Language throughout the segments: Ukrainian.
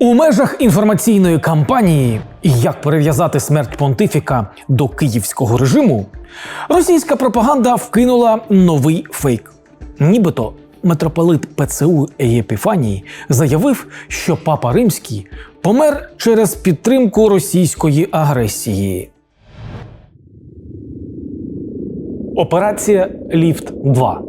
У межах інформаційної кампанії як перев'язати смерть понтифіка до київського режиму, російська пропаганда вкинула новий фейк. Нібито митрополит ПЦУ Єпіфаній заявив, що папа Римський помер через підтримку російської агресії. Операція Ліфт 2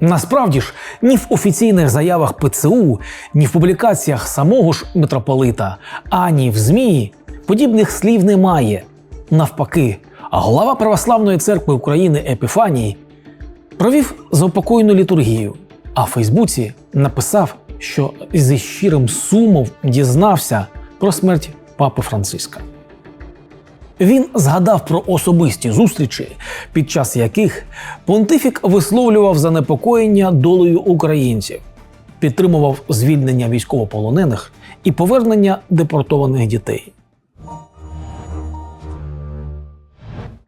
Насправді ж, ні в офіційних заявах ПЦУ, ні в публікаціях самого ж митрополита, ані в ЗМІ подібних слів немає. Навпаки, глава Православної церкви України Епіфаній провів заупокойну літургію, а в Фейсбуці написав, що зі щирим сумом дізнався про смерть папи Франциска. Він згадав про особисті зустрічі, під час яких понтифік висловлював занепокоєння долею українців, підтримував звільнення військовополонених і повернення депортованих дітей.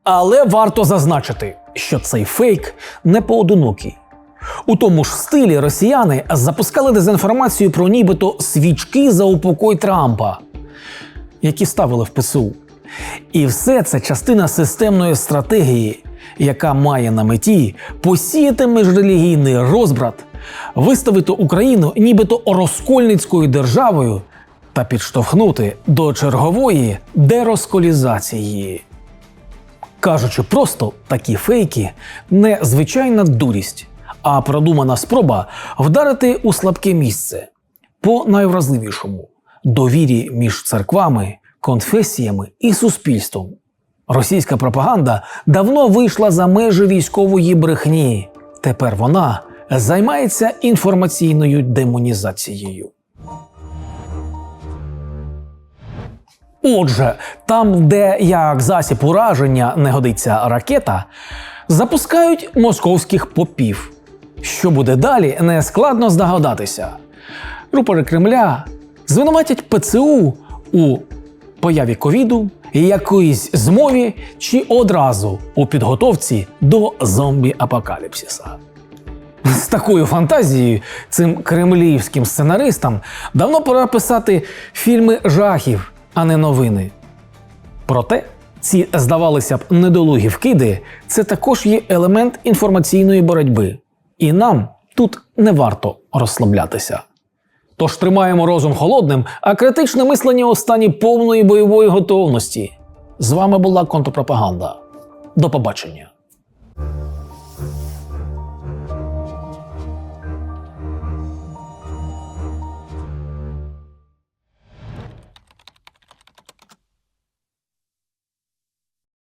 Але варто зазначити, що цей фейк не поодинокий. У тому ж стилі росіяни запускали дезінформацію про нібито свічки за упокой Трампа, які ставили в ПСУ. І все це частина системної стратегії, яка має на меті посіяти міжрелігійний розбрат, виставити Україну нібито розкольницькою державою та підштовхнути до чергової деросколізації. Кажучи просто, такі фейки не звичайна дурість, а продумана спроба вдарити у слабке місце по найвразливішому довірі між церквами, конфесіями і суспільством. Російська пропаганда давно вийшла за межі військової брехні. Тепер вона займається інформаційною демонізацією. Отже, там, де як засіб ураження не годиться ракета, запускають московських попів. Що буде далі, не складно здогадатися. Рупори Кремля звинуватять ПЦУ у появі ковіду, якоїсь змові чи одразу у підготовці до зомбі-апокаліпсиса. З такою фантазією цим кремлівським сценаристам давно пора писати фільми жахів, а не новини. Проте ці, здавалося б, недолугі вкиди це також є елемент інформаційної боротьби, і нам тут не варто розслаблятися. Тож тримаємо розум холодним, а критичне мислення у стані повної бойової готовності. З вами була контрпропаганда. До побачення.